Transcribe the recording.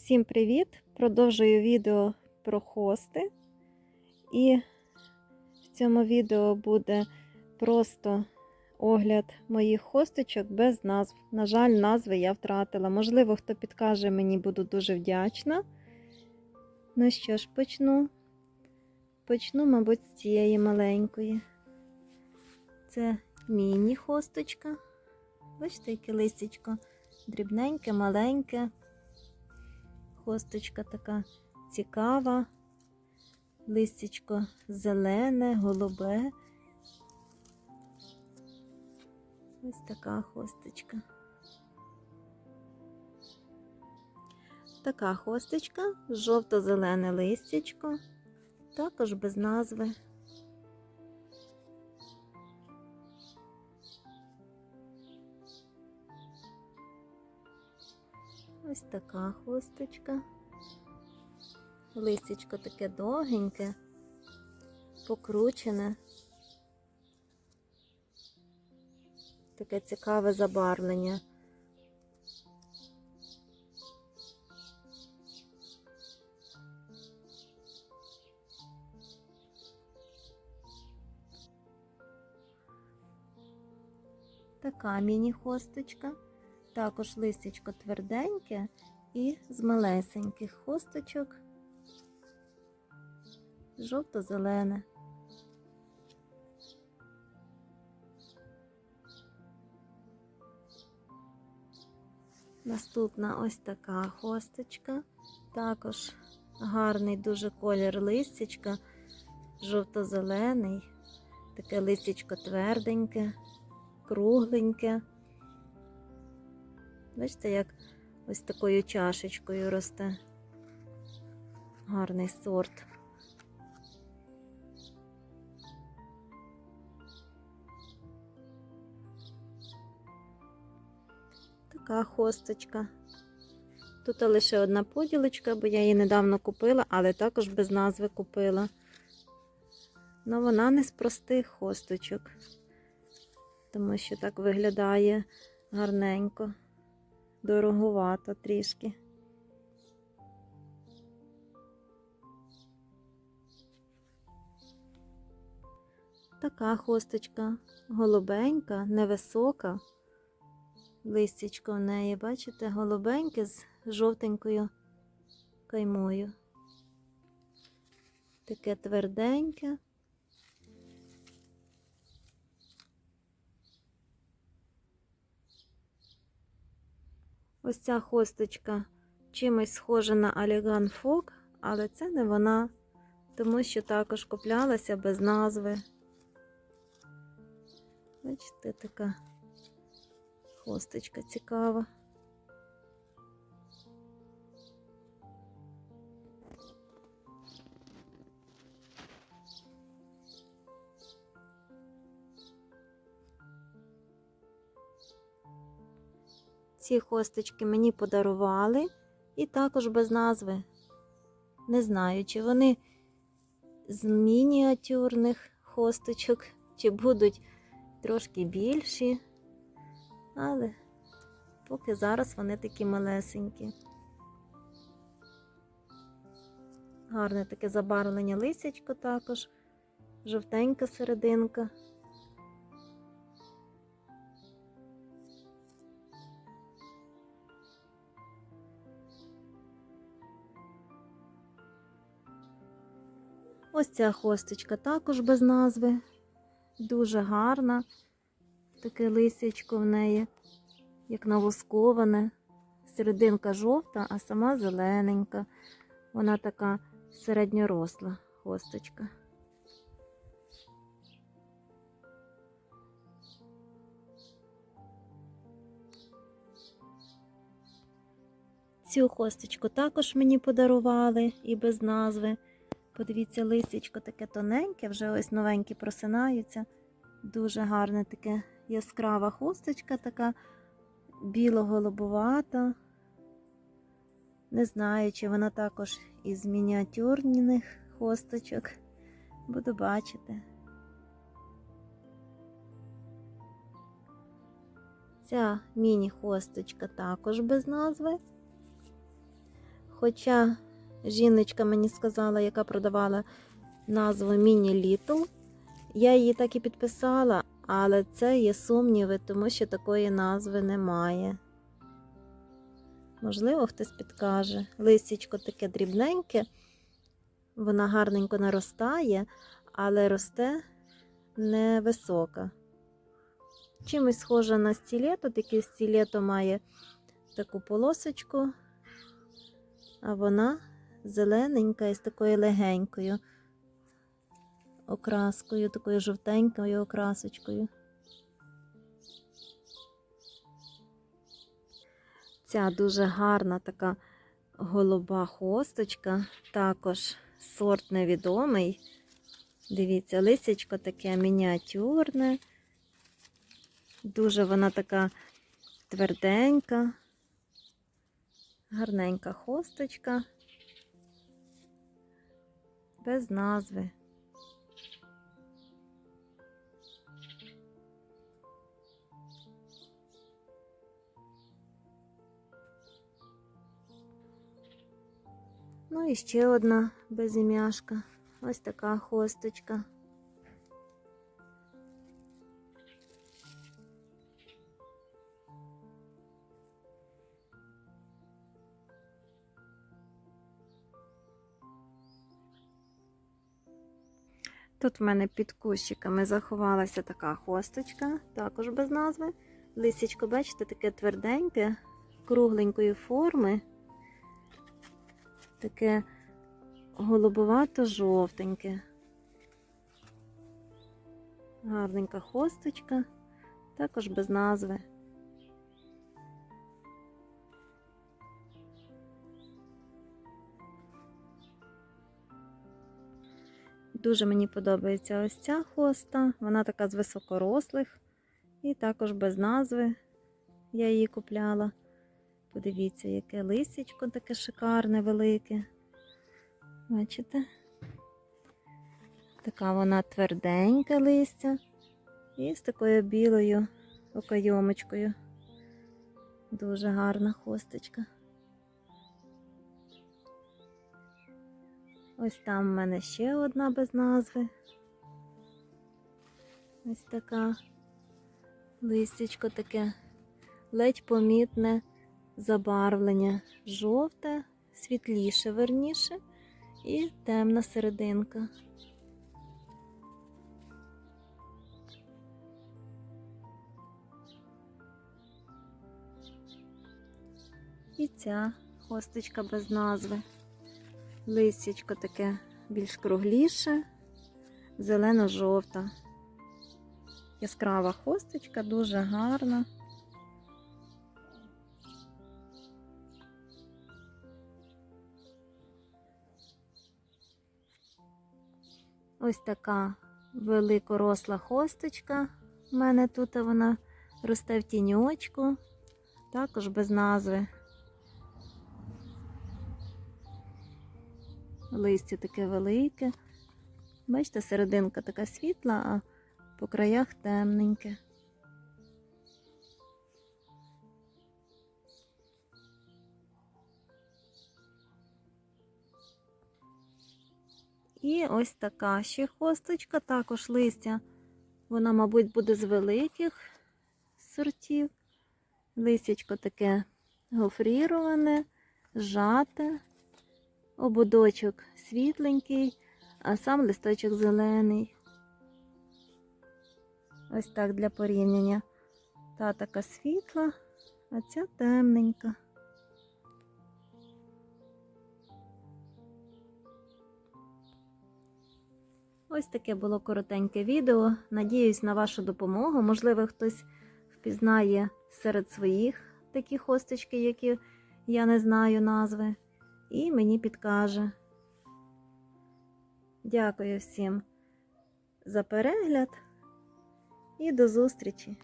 Всім привіт! Продовжую відео про хости. І в цьому відео буде просто огляд моїх хосточок без назв. На жаль, назви я втратила. Можливо, хто підкаже мені, буду дуже вдячна. Ну що ж, почну. Почну, мабуть, з цієї маленької. Це міні-хосточка. Бачите, яке листячко дрібненьке, маленьке. Хосточка така цікава, листячко зелене, голубе. Ось така хосточка. Така хосточка, жовто-зелене листячко, також без назви. Ось така хусточка. Листячко таке довгеньке, покручене. Таке цікаве забарвлення. Така міні-хосточка. Також листячко тверденьке і з малесеньких хосточок жовто-зелене. Наступна ось така хосточка, також гарний дуже колір листячка, жовто-зелений, таке листячко тверденьке, кругленьке. Бачите, як ось такою чашечкою росте. Гарний сорт. Така хосточка. Тут лише одна поділочка, бо я її недавно купила, але також без назви купила. Ну, вона не з простих хосточок, тому що так виглядає гарненько дороговато трішки. Така хосточка голубенька, невисока. Листячко в неї, бачите, голубеньке з жовтенькою каймою. Таке тверденьке. Ось ця хосточка чимось схожа на Аліган Фок, але це не вона, тому що також куплялася без назви. Бачите, така хосточка цікава. Ці хосточки мені подарували і також без назви. Не знаю, чи вони з мініатюрних хосточок, чи будуть трошки більші, але поки зараз вони такі малесенькі. Гарне таке забарвлення лисячко також, жовтенька серединка. Ось ця хосточка також без назви. Дуже гарна. Таке лисячко в неї, як навосковане. Серединка жовта, а сама зелененька. Вона така середньоросла хосточка. Цю хосточку також мені подарували і без назви. Подивіться, листячко таке тоненьке, вже ось новенькі просинаються. Дуже гарне таке яскрава хусточка, така біло-голубувата. Не знаю, чи вона також із мініатюрних хосточок. Буду бачити. Ця міні-хосточка також без назви. Хоча жіночка мені сказала, яка продавала назву Міні Літл, я її так і підписала, але це є сумніви, тому що такої назви немає. Можливо, хтось підкаже. Листячко таке дрібненьке, вона гарненько наростає, але росте невисока. Чимось схожа на стілето, тільки стілето має таку полосочку, а вона зелененька і з такою легенькою окраскою, такою жовтенькою окрасочкою. Ця дуже гарна така голуба хосточка, також сорт невідомий. Дивіться, лисячко таке мініатюрне. Дуже вона така тверденька, гарненька хосточка, без назви. Ну і ще одна безім'яшка. Ось така хосточка. Тут в мене під кущиками заховалася така хосточка, також без назви. Лисячко, бачите, таке тверденьке, кругленької форми, таке голубовато-жовтеньке. Гарненька хосточка, також без назви. Дуже мені подобається ось ця хоста. Вона така з високорослих і також без назви. Я її купляла. Подивіться, яке лисячко таке шикарне, велике. Бачите? Така вона тверденька листя і з такою білою окайомочкою. Дуже гарна хосточка. Ось там в мене ще одна без назви. Ось така листячко таке ледь помітне забарвлення. Жовте, світліше верніше і темна серединка. І ця хосточка без назви. Листячко таке більш кругліше, зелено-жовта. Яскрава хосточка, дуже гарна. Ось така великоросла хосточка. У мене тут вона росте в тіньочку, також без назви. Листя таке велике. Бачите, серединка така світла, а по краях темненьке. І ось така ще хосточка, також листя. Вона, мабуть, буде з великих сортів. Листячко таке гофріроване, жате, ободочок світленький, а сам листочок зелений. Ось так для порівняння. Та така світла, а ця темненька. Ось таке було коротеньке відео. Надіюсь на вашу допомогу. Можливо, хтось впізнає серед своїх такі хосточки, які я не знаю назви, і мені підкаже. Дякую всім за перегляд і до зустрічі!